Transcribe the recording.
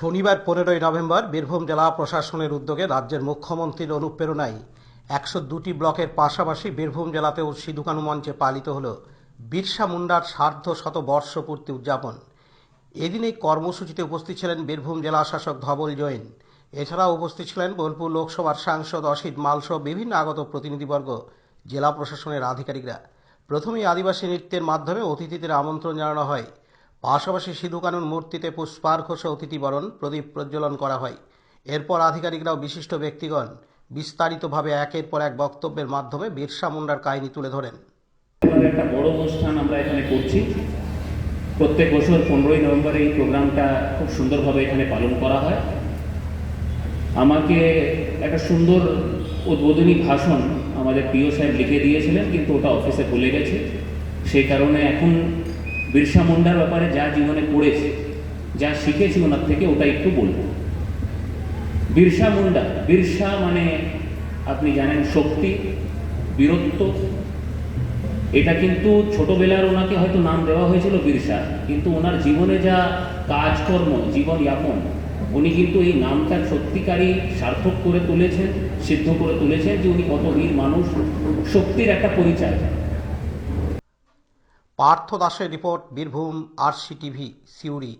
শনিবার পনেরোই নভেম্বর বীরভূম জেলা প্রশাসনের উদ্যোগে রাজ্যের মুখ্যমন্ত্রীর অনুপ্রেরণায় একশো দুটি ব্লকের পাশাপাশি বীরভূম জেলাতেও সিধুকানু মঞ্চে পালিত হল বিরসা মুন্ডার সার্ধ শত বর্ষপূর্তি উদযাপন। এদিন এই কর্মসূচিতে উপস্থিত ছিলেন বীরভূম জেলা শাসক ধবল জৈন। এছাড়াও উপস্থিত ছিলেন বোলপুর লোকসভার সাংসদ অসিত মালসহ বিভিন্ন আগত প্রতিনিধিবর্গ, জেলা প্রশাসনের আধিকারিকরা। প্রথমেই আদিবাসী নৃত্যের মাধ্যমে অতিথিদের আমন্ত্রণ জানানো হয়। পাশাপাশি সিধু কানুর মূর্তিতে পুষ্পার্ঘ্য অতিথিবরণ প্রদীপ প্রজ্বলন করা হয়। এরপর আধিকারিকরাও বিশিষ্ট ব্যক্তিগণ বিস্তারিতভাবে একের পর এক বক্তব্যের মাধ্যমে বিরসা মুন্ডার কাহিনী তুলে ধরেন। একটা বড় অনুষ্ঠান আমরা এখানে করছি। প্রত্যেক বছর পনেরোই নভেম্বর এই প্রোগ্রামটা খুব সুন্দরভাবে এখানে পালন করা হয়। আমাকে একটা সুন্দর উদ্বোধনী ভাষণ আমাদের প্রিয় সাহেব লিখে দিয়েছিলেন, কিন্তু ওটা অফিসে ভুলে গেছে। সেই কারণে এখন বিরসা মুন্ডার ব্যাপারে যা জীবনে পড়েছে, যা শিখেছি ওনার থেকে ওটা একটু বলব। বিরসা মুন্ডা, বিরসা মানে আপনি জানেন শক্তি, বীরত্ব। এটা কিন্তু ছোটবেলার ওনাকে হয়তো নাম দেওয়া হয়েছিল বিরসা, কিন্তু ওনার জীবনে যা কাজকর্ম, জীবনযাপন, উনি কিন্তু এই নামটা সত্যিকারই সার্থক করে তুলেছেন, সিদ্ধ করে তুলেছেন যে উনি কত বীর মানুষ, শক্তির একটা পরিচয়। পার্থ দাসের report Birbhum RC TV Suri.